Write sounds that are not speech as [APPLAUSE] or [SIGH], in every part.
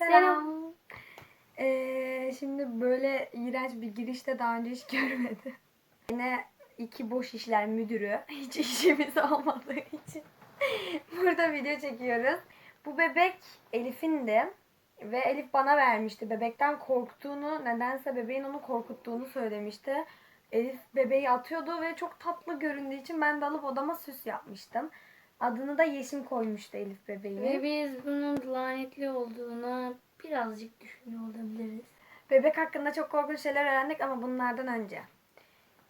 Selam. Ee, şimdi böyle iğrenç bir girişte daha önce hiç [LAUGHS] görmedim. Yine iki boş işler müdürü. Hiç işimiz olmadığı için. [LAUGHS] Burada video çekiyoruz. Bu bebek Elif'in de ve Elif bana vermişti. Bebekten korktuğunu, nedense bebeğin onu korkuttuğunu söylemişti. Elif bebeği atıyordu ve çok tatlı göründüğü için ben de alıp odama süs yapmıştım. Adını da Yeşim koymuştu Elif bebeği. Ve biz bunun lanetli olduğuna birazcık düşünüyor olabiliriz. Bebek hakkında çok korkunç şeyler öğrendik ama bunlardan önce.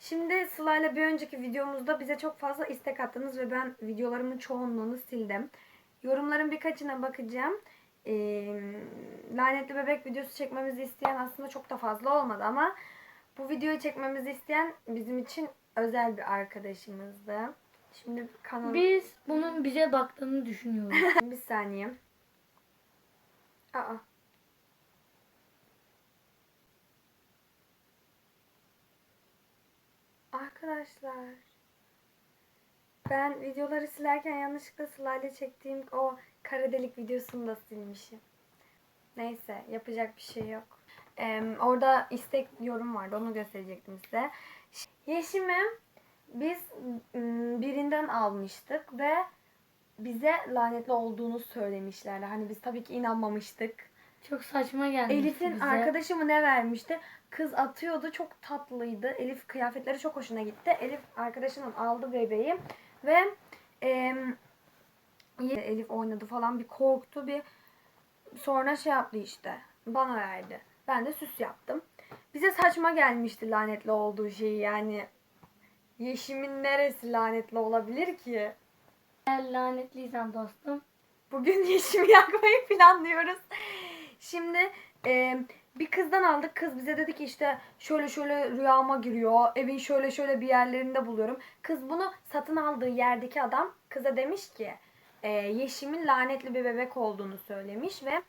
Şimdi Sıla'yla bir önceki videomuzda bize çok fazla istek attınız ve ben videolarımın çoğunluğunu sildim. Yorumların birkaçına bakacağım. Ee, lanetli bebek videosu çekmemizi isteyen aslında çok da fazla olmadı ama bu videoyu çekmemizi isteyen bizim için özel bir arkadaşımızdı. Şimdi kanal... Biz bunun bize baktığını düşünüyoruz. [LAUGHS] Bir saniye. Aa. Arkadaşlar. Ben videoları silerken yanlışlıkla Sıla'yla çektiğim o kara delik videosunu da silmişim. Neyse yapacak bir şey yok. Ee, orada istek yorum vardı onu gösterecektim size. Yeşim'i biz ım, birinden almıştık ve bize lanetli olduğunu söylemişlerdi. Hani biz tabii ki inanmamıştık. Çok saçma geldi Elif'in bize. arkadaşı mı ne vermişti? Kız atıyordu. Çok tatlıydı. Elif kıyafetleri çok hoşuna gitti. Elif arkadaşının aldı bebeği ve em, Elif oynadı falan bir korktu bir sonra şey yaptı işte. Bana verdi. Ben de süs yaptım. Bize saçma gelmişti lanetli olduğu şeyi yani. Yeşim'in neresi lanetli olabilir ki? Eğer lanetliysen dostum. Bugün [LAUGHS] Yeşim'i yakmayı planlıyoruz. Şimdi e, bir kızdan aldık. Kız bize dedi ki işte şöyle şöyle rüyama giriyor. Evin şöyle şöyle bir yerlerinde buluyorum. Kız bunu satın aldığı yerdeki adam kıza demiş ki e, Yeşim'in lanetli bir bebek olduğunu söylemiş ve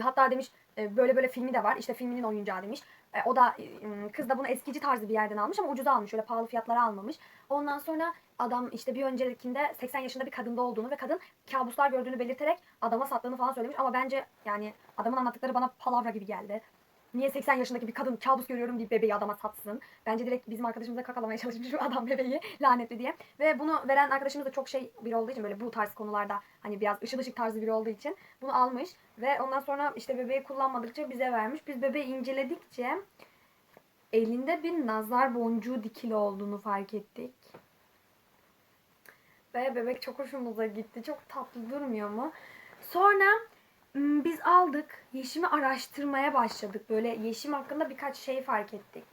hatta demiş e, böyle böyle filmi de var. İşte filminin oyuncağı demiş. E, o da e, kız da bunu eskici tarzı bir yerden almış ama ucuza almış. Öyle pahalı fiyatlara almamış. Ondan sonra adam işte bir öncekinde 80 yaşında bir kadında olduğunu ve kadın kabuslar gördüğünü belirterek adama sattığını falan söylemiş. Ama bence yani adamın anlattıkları bana palavra gibi geldi. Niye 80 yaşındaki bir kadın kabus görüyorum deyip bebeği adama satsın? Bence direkt bizim arkadaşımıza kakalamaya [LAUGHS] çalışmış bu adam bebeği lanetli diye. Ve bunu veren arkadaşımız da çok şey biri olduğu için böyle bu tarz konularda hani biraz ışıl ışık tarzı biri olduğu için bunu almış. Ve ondan sonra işte bebeği kullanmadıkça bize vermiş. Biz bebeği inceledikçe elinde bir nazar boncuğu dikili olduğunu fark ettik. Ve bebek çok hoşumuza gitti. Çok tatlı durmuyor mu? Sonra biz aldık. Yeşim'i araştırmaya başladık. Böyle Yeşim hakkında birkaç şey fark ettik.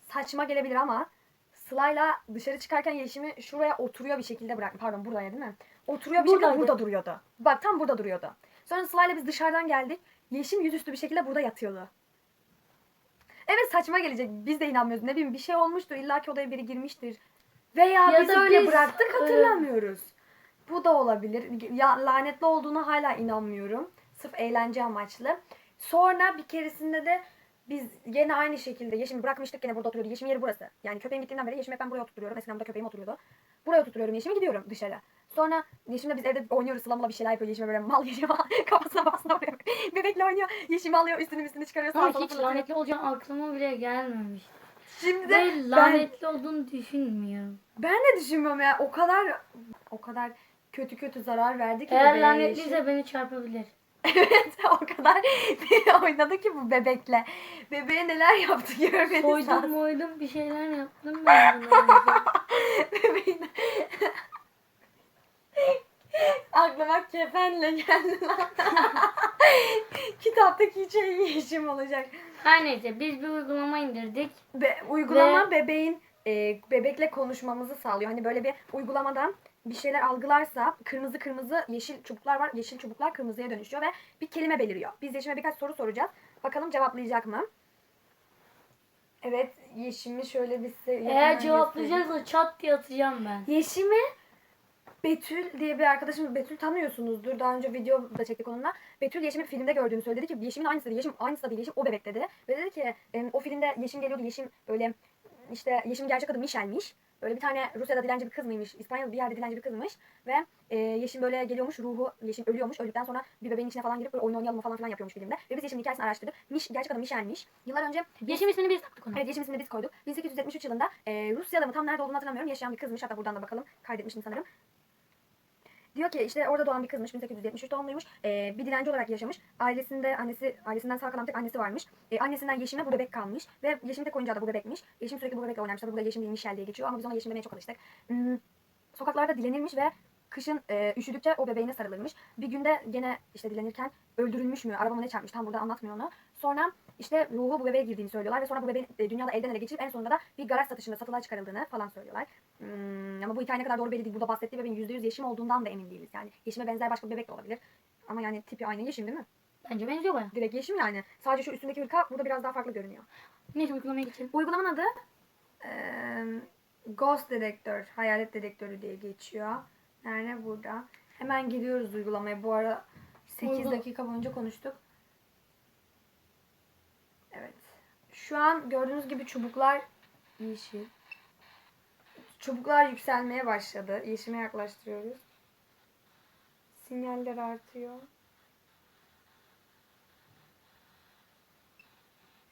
Saçma gelebilir ama Sıla'yla dışarı çıkarken Yeşim'i şuraya oturuyor bir şekilde bırak. Pardon buraya değil mi? Oturuyor bir şekilde Buradaydı. burada duruyordu. Bak tam burada duruyordu. Sonra Sıla'yla biz dışarıdan geldik. Yeşim yüzüstü bir şekilde burada yatıyordu. Evet saçma gelecek. Biz de inanmıyoruz. Ne bileyim bir şey olmuştur. İlla ki odaya biri girmiştir. Veya Ya biz öyle biz, bıraktık e, hatırlamıyoruz. Bu da olabilir. Ya lanetli olduğuna hala inanmıyorum. Sırf eğlence amaçlı. Sonra bir keresinde de biz yine aynı şekilde Yeşim'i bırakmıştık gene burada oturuyordu. Yeşim yeri burası. Yani köpeğim gittiğinden beri Yeşim'i hep ben buraya oturtuyorum. Eskiden burada köpeğim oturuyordu. Buraya oturtuyorum Yeşim'i gidiyorum dışarı. Sonra Yeşim'le biz evde oynuyoruz sılamla bir şeyler yapıyor. Yeşim'e böyle mal Yeşim [LAUGHS] kafasına basına vuruyor. [LAUGHS] Bebekle oynuyor. Yeşim'i alıyor üstünü üstünü çıkarıyor. Ama hiç lanetli olacağım aklıma bile gelmemiş. Şimdi ben, lanetli olduğunu düşünmüyorum. ben de düşünmüyorum ya. O kadar o kadar kötü kötü zarar verdi ki Eğer bebeğe lanetliyse beni çarpabilir. [LAUGHS] Evet o kadar [LAUGHS] oynadı ki bu bebekle. Bebeğe neler yaptı görmeniz Soydum lazım. moydum bir şeyler yaptım ben buna. [LAUGHS] Bebeğin... Aklıma kefenle geldi lan. Kitaptaki şey yeşim olacak. Her neyse biz bir uygulama indirdik. Be, uygulama Ve- bebeğin e, bebekle konuşmamızı sağlıyor. Hani böyle bir uygulamadan bir şeyler algılarsa kırmızı kırmızı yeşil çubuklar var. Yeşil çubuklar kırmızıya dönüşüyor ve bir kelime beliriyor. Biz Yeşim'e birkaç soru soracağız. Bakalım cevaplayacak mı? Evet Yeşim'i şöyle bir size Eğer cevaplayacaksa çat diye atacağım ben. Yeşim'i Betül diye bir arkadaşım Betül tanıyorsunuzdur. Daha önce video da çektik onunla. Betül Yeşim'i filmde gördüğünü söyledi ki Yeşim'in aynısı dedi. Yeşim aynısı da değil. Yeşim o bebek dedi. Ve dedi ki "Em, o filmde Yeşim geliyordu. Yeşim böyle işte Yeşim gerçek adı Michel'miş. Böyle bir tane Rusya'da dilenci bir kız mıymış, İspanya'da bir yerde dilenci bir kızmış ve e, Yeşim böyle geliyormuş, ruhu Yeşim ölüyormuş. Öldükten sonra bir bebeğin içine falan girip böyle oyun oynayalım falan filan yapıyormuş filmde. Ve biz Yeşim'in hikayesini araştırdık. Miş, gerçek adı Mişel'miş. Yıllar önce Yeşim ismini biz taktık ona. Evet Yeşim ismini biz koyduk. 1873 yılında e, Rusya'da mı tam nerede olduğunu hatırlamıyorum. Yaşayan bir kızmış. Hatta buradan da bakalım. Kaydetmişim sanırım. Diyor ki işte orada doğan bir kızmış. 1873 doğumluymuş. E, bir dilenci olarak yaşamış. Ailesinde annesi ailesinden sağ kalan tek annesi varmış. E, annesinden Yeşim'e bu bebek kalmış. Ve Yeşim tek oyuncağı da bu bebekmiş. Yeşim sürekli bu bebekle oynarmış. Tabii burada Yeşim değil Michel diye geçiyor ama biz ona Yeşim demeye çok alıştık. Hmm, sokaklarda dilenirmiş ve kışın e, üşüdükçe o bebeğine sarılırmış. Bir günde gene işte dilenirken öldürülmüş mü? Arabama ne çarpmış? Tam burada anlatmıyor onu. Sonra işte ruhu bu bebeğe girdiğini söylüyorlar ve sonra bu bebeğin e, dünyada elden ele geçirip en sonunda da bir garaj satışında satılığa çıkarıldığını falan söylüyorlar. Hmm, ama bu hikaye ne kadar doğru belli değil. Burada bahsettiği bebeğin %100 yeşim olduğundan da emin değiliz. Yani yeşime benzer başka bir bebek de olabilir. Ama yani tipi aynı yeşim değil mi? Bence benziyor baya. Direkt yeşim yani. Sadece şu üstündeki hırka burada biraz daha farklı görünüyor. Neyse uygulamaya geçelim. Uygulamanın adı eee, Ghost Detector, hayalet dedektörü diye geçiyor. Yani burada. Hemen giriyoruz uygulamaya. Bu ara 8 Uygula- dakika boyunca konuştuk. Evet. Şu an gördüğünüz gibi çubuklar yeşil. Çubuklar yükselmeye başladı. Yeşime yaklaştırıyoruz. Sinyaller artıyor. [LAUGHS]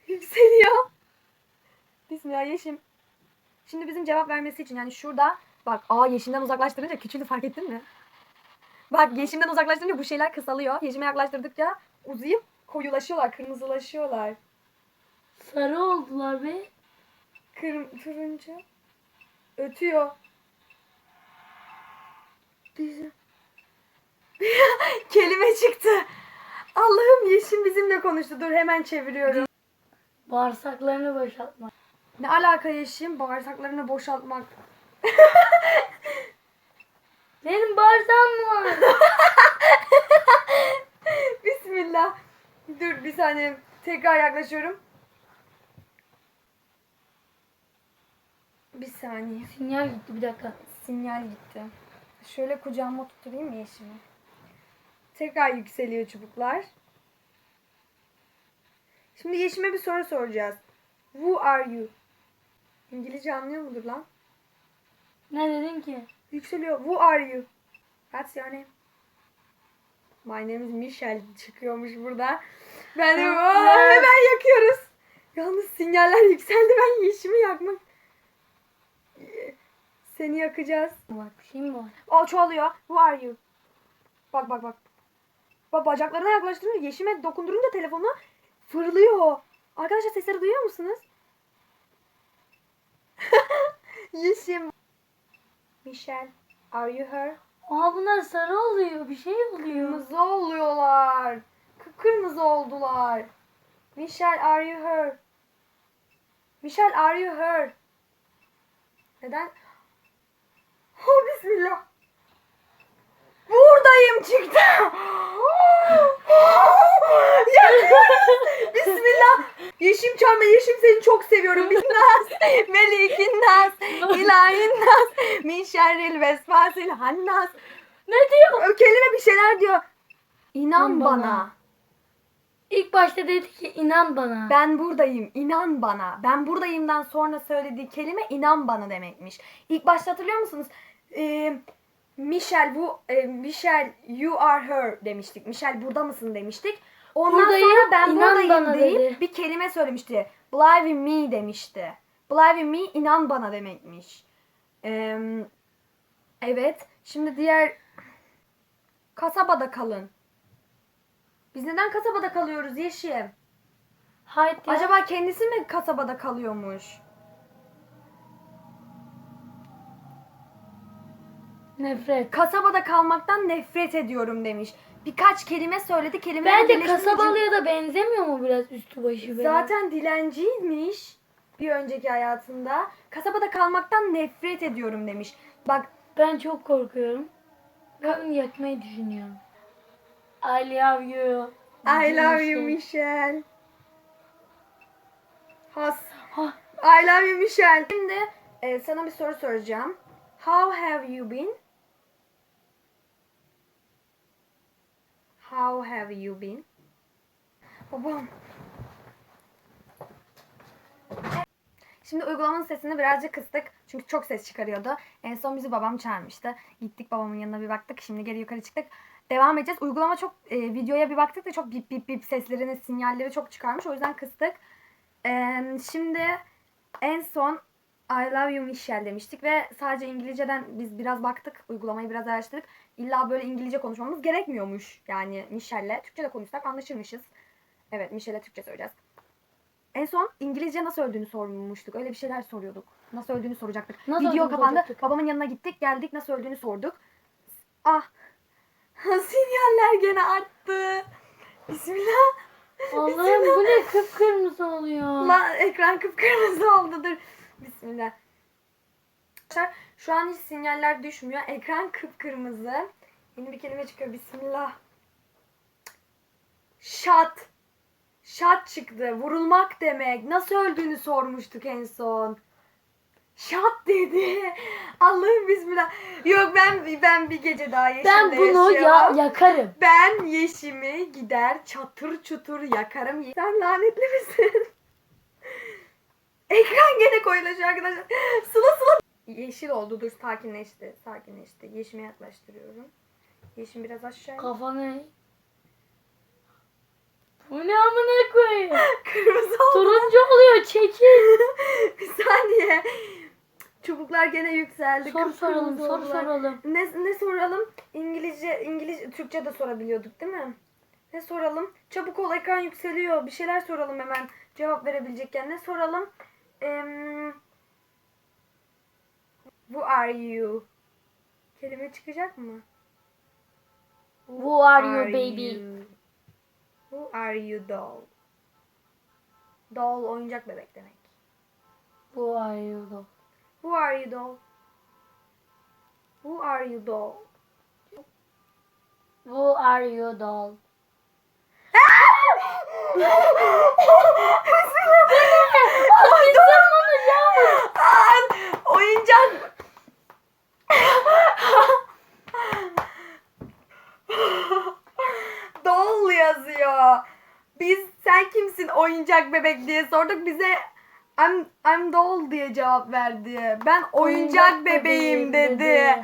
Yükseliyor. Bismillah Yeşim. Şimdi bizim cevap vermesi için yani şurada bak aa Yeşim'den uzaklaştırınca küçüldü fark ettin mi? Bak Yeşim'den uzaklaştırınca bu şeyler kısalıyor. Yeşim'e yaklaştırdıkça uzayıp koyulaşıyorlar, kırmızılaşıyorlar. Sarı oldular be. Kırm turuncu. Ötüyor. Bizim. [LAUGHS] Kelime çıktı. Allah'ım Yeşim bizimle konuştu. Dur hemen çeviriyorum. Bağırsaklarını boşaltma. Ne alaka Yeşim? Bağırsaklarını boşaltmak. [LAUGHS] Benim bağırsağım var. [LAUGHS] Bismillah. Dur bir saniye. Tekrar yaklaşıyorum. Bir saniye. Sinyal gitti bir dakika. Sinyal gitti. Şöyle kucağıma tutturayım mı Yeşim'i? Tekrar yükseliyor çubuklar. Şimdi Yeşim'e bir soru soracağız. Who are you? İngilizce anlıyor mudur lan? Ne dedin ki? Yükseliyor. Who are you? What's your name? My name is Michelle çıkıyormuş burada. Ben de hemen yakıyoruz. Yalnız sinyaller yükseldi. Ben yeşimi yakmak. Seni yakacağız. Var bir şey mi var? Aa çoğalıyor. Who are you? Bak bak bak. Bak bacaklarına yaklaştırınca yeşime dokundurunca telefonu fırlıyor. Arkadaşlar sesleri duyuyor musunuz? [LAUGHS] Yeşim. Michelle, are you her? Aa bunlar sarı oluyor. Bir şey oluyor. Kırmızı oluyorlar. Kıpkırmızı oldular. Michelle, are you her? Michelle, are you her? Neden? Oh, bismillah. Buradayım çıktı. Yakıyoruz. Bismillah. Yeşim Çambe, Yeşim seni çok seviyorum. Binnas, Melikin Nas, İlahin Nas, Min şerril vesvasil hannas. Ne diyor? Kelime bir şeyler diyor. İnan İnan bana. bana. İlk başta dedi ki inan bana. Ben buradayım. inan bana. Ben buradayımdan sonra söylediği kelime inan bana demekmiş. İlk başta hatırlıyor musunuz? Ee, Michelle bu e, Michelle you are her demiştik. Michelle burada mısın demiştik. Ondan Buradayım, sonra ben buradayım deyip dedi. bir kelime söylemişti. Believe in me demişti. Believe in me inan bana demekmiş. Ee, evet. Şimdi diğer kasabada kalın. Biz neden kasabada kalıyoruz Yeşim? Haydi. Acaba kendisi mi kasabada kalıyormuş? Nefret. Kasabada kalmaktan nefret ediyorum demiş. Birkaç kelime söyledi. Kelime Bence kasabalıya da benzemiyor mu biraz üstü başı böyle? Zaten dilenciymiş bir önceki hayatında. Kasabada kalmaktan nefret ediyorum demiş. Bak Ben çok korkuyorum. Onu yakmayı düşünüyorum. I love you. I love you Michelle. Has. Ha, I love you Michelle. Şimdi e, sana bir soru soracağım. How have you been? How have you been? Babam. Şimdi uygulamanın sesini birazcık kıstık. Çünkü çok ses çıkarıyordu. En son bizi babam çağırmıştı. Gittik babamın yanına bir baktık. Şimdi geri yukarı çıktık. Devam edeceğiz. Uygulama çok e, videoya bir baktık da çok bip bip bip seslerini, sinyalleri çok çıkarmış. O yüzden kıstık. E, şimdi en son I love you Michelle demiştik ve sadece İngilizceden biz biraz baktık. Uygulamayı biraz araştırdık. İlla böyle İngilizce konuşmamız gerekmiyormuş. Yani Michelle'le Türkçe de konuşsak anlaşırmışız. Evet Michelle'le Türkçe söyleyeceğiz. En son İngilizce nasıl öldüğünü sormuştuk. Öyle bir şeyler soruyorduk. Nasıl öldüğünü soracaktık. Nasıl Video kapandı. soracaktık? Babamın yanına gittik. Geldik nasıl öldüğünü sorduk. Ah. [LAUGHS] Sinyaller gene arttı. Bismillah. Allah'ım bu ne kıpkırmızı oluyor. Lan ekran kıpkırmızı oldu. Dur. Bismillah. Arkadaşlar şu an hiç sinyaller düşmüyor. Ekran kıpkırmızı. Yeni bir kelime çıkıyor. Bismillah. Şat. Şat çıktı. Vurulmak demek. Nasıl öldüğünü sormuştuk en son. Şat dedi. [LAUGHS] Allah'ım bismillah. Yok ben ben bir gece daha Yeşim'le ben bunu ya yakarım. [LAUGHS] Ben Yeşim'i gider çatır çutur yakarım. Sen lanetli misin? [LAUGHS] Ekran gene koyulaşıyor arkadaşlar. [LAUGHS] Sıla sıla. Yeşil oldu. Dur sakinleşti. Sakinleşti. Yeşime yaklaştırıyorum. Yeşim biraz aşağı. Kafanı. Bu ne amına koyayım? [LAUGHS] Kırmızı oldu. Turuncu oluyor çekil. [LAUGHS] bir saniye. Çubuklar gene yükseldi. Soru soralım Kıpkırmızı soru oldular. soralım. Ne, ne soralım? İngilizce, İngiliz, Türkçe de sorabiliyorduk değil mi? Ne soralım? Çabuk ol ekran yükseliyor. Bir şeyler soralım hemen. Cevap verebilecekken. Ne soralım? Em, who are you? Kelime çıkacak mı? Who are you baby? you? Who are you doll? Doll oyuncak bebek demek. Who are you though? Who are you doll? Who are you doll? Who are you doll? [LAUGHS] An, oyuncak. Doll yazıyor. Biz sen kimsin oyuncak bebek diye sorduk bize I'm, I'm doll diye cevap verdi. Ben oyuncak, bebeğim dedi.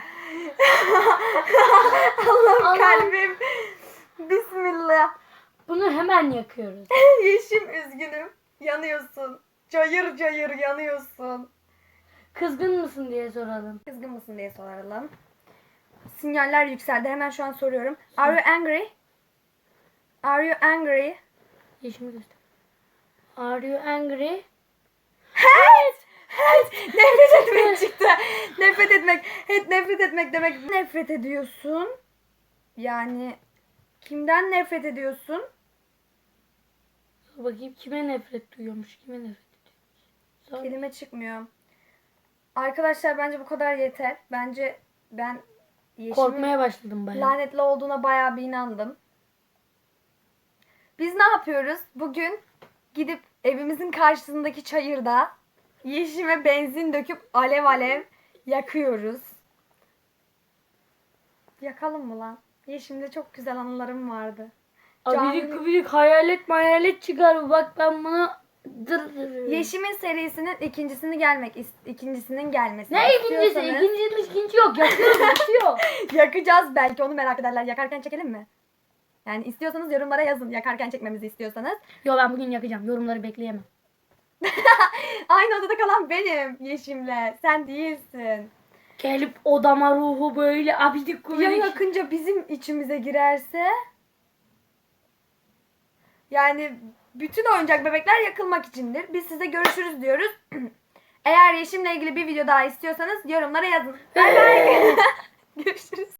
Allah'ım Allah'ım. kalbim. Bismillah. Bunu hemen yakıyoruz. [LAUGHS] Yeşim üzgünüm. Yanıyorsun. Cayır cayır yanıyorsun. Kızgın mısın diye soralım. Kızgın mısın diye soralım. Sinyaller yükseldi. Hemen şu an soruyorum. Are you angry? Are you angry? Yeşimi göster. Are you angry? Evet. Evet. [LAUGHS] Nefret etmek çıktı. Nefret etmek. Evet nefret etmek demek. Nefret ediyorsun. Yani kimden nefret ediyorsun? Bakayım kime nefret duyuyormuş, kime nefret Sor. Kelime çıkmıyor. Arkadaşlar bence bu kadar yeter. Bence ben Yeşim'in Korkmaya başladım bayağı. lanetli olduğuna bayağı bir inandım. Biz ne yapıyoruz? Bugün gidip evimizin karşısındaki çayırda yeşime benzin döküp alev alev yakıyoruz. Yakalım mı lan? Yeşimde çok güzel anılarım vardı. Abidik Cami- gubidik hayalet hayalet çıkar. Bak ben bunu. Yeşimin serisinin ikincisini gelmek is- ikincisinin gelmesini Ne ikincisi? istiyorsanız- İkincisi ikinci yok. Yakıyoruz yakıyor. [LAUGHS] Yakacağız belki onu merak ederler. Yakarken çekelim mi? Yani istiyorsanız yorumlara yazın. Yakarken çekmemizi istiyorsanız. Yo ben bugün yakacağım. Yorumları bekleyemem. [LAUGHS] Aynı odada kalan benim Yeşim'le. Sen değilsin. Gelip odama ruhu böyle abidik Ya gubidik. yakınca bizim içimize girerse? Yani bütün oyuncak bebekler yakılmak içindir. Biz size görüşürüz diyoruz. [CLEARS THROAT] Eğer Yeşim'le ilgili bir video daha istiyorsanız yorumlara yazın. Bay bay. [LAUGHS] [LAUGHS] görüşürüz.